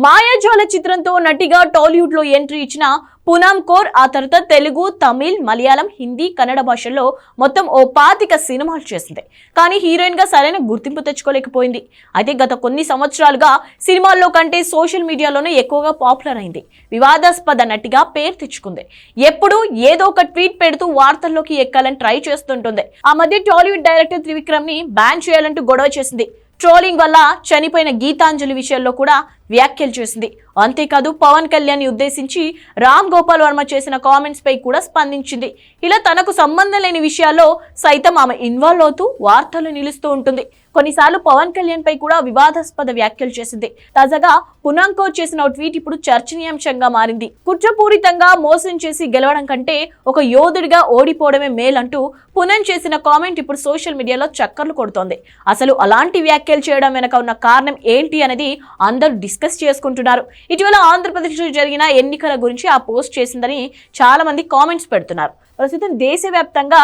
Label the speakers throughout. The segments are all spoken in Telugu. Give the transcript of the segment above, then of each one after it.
Speaker 1: మాయాజాల చిత్రంతో నటిగా టాలీవుడ్లో ఎంట్రీ ఇచ్చిన పూనమ్ కౌర్ ఆ తర్వాత తెలుగు తమిళ్ మలయాళం హిందీ కన్నడ భాషల్లో మొత్తం ఓ పాతిక సినిమాలు చేసింది. కానీ హీరోయిన్గా సరైన గుర్తింపు తెచ్చుకోలేకపోయింది. అయితే గత కొన్ని సంవత్సరాలుగా సినిమాల్లో కంటే సోషల్ మీడియాలోనే ఎక్కువగా పాపులర్ అయింది. వివాదాస్పద నటిగా పేరు తెచ్చుకుంది. ఎప్పుడు ఏదో ఒక ట్వీట్ పెడుతూ వార్తల్లోకి ఎక్కాలని ట్రై చేస్తుంటుంది. ఆ మధ్య టాలీవుడ్ డైరెక్టర్ త్రివిక్రమ్ని బ్యాన్ చేయాలంటూ గొడవ చేసింది. ట్రోలింగ్ వల్ల చనిపోయిన గీతాంజలి విషయంలో కూడా వ్యాఖ్యలు చేసింది. అంతేకాదు పవన్ కళ్యాణ్ ఉద్దేశించి రామ్ గోపాల్ వర్మ చేసిన కామెంట్స్ పై కూడా స్పందించింది. ఇలా తనకు సంబంధం లేని విషయాల్లో సైతం ఆమె ఇన్వాల్వ్ అవుతూ వార్తలు నిలుస్తూ ఉంటుంది. కొన్నిసార్లు పవన్ కళ్యాణ్ పై కూడా వివాదాస్పద వ్యాఖ్యలు చేసింది. తాజాగా పునాంకో చేసిన ట్వీట్ ఇప్పుడు చర్చనీయాంశంగా మారింది. కుట్రపూరితంగా మోసం చేసి గెలవడం కంటే ఒక యోధుడిగా ఓడిపోవడమే మేలంటూ పునన్ చేసిన కామెంట్ ఇప్పుడు సోషల్ మీడియాలో చక్కర్లు కొడుతోంది. అసలు అలాంటి వ్యాఖ్యలు చేయడం వెనక ఉన్న కారణం ఏంటి అనేది అందరూ డిస్కస్ చేసుకుంటున్నారు. ఇటీవల ఆంధ్రప్రదేశ్లో జరిగిన ఎన్నికల గురించి ఆ పోస్ట్ చేసిందని చాలా మంది కామెంట్స్ పెడుతున్నారు. ప్రస్తుతం దేశవ్యాప్తంగా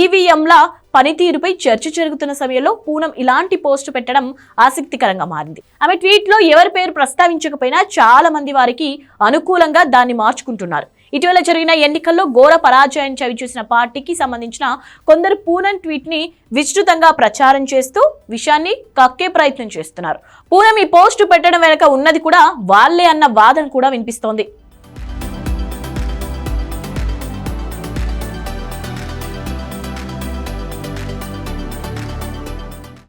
Speaker 1: ఈవీఎంల పనితీరుపై చర్చ జరుగుతున్న సమయంలో పూనం ఇలాంటి పోస్ట్ పెట్టడం ఆసక్తికరంగా మారింది. ఆమె ట్వీట్లో ఎవరి పేరు ప్రస్తావించకపోయినా చాలా మంది వారికి అనుకూలంగా దాన్ని మార్చుకుంటున్నారు. ఇటీవల జరిగిన ఎన్నికల్లో ఘోర పరాజయం చవిచూసిన పార్టీకి సంబంధించిన కొందరు పూనం ట్వీట్ని విస్తృతంగా ప్రచారం చేస్తూ విషయాన్ని కక్కే ప్రయత్నం చేస్తున్నారు. పూనం ఈ పోస్టు పెట్టడం వెనుక ఉన్నది కూడా వాళ్ళే అన్న వాదన కూడా వినిపిస్తోంది.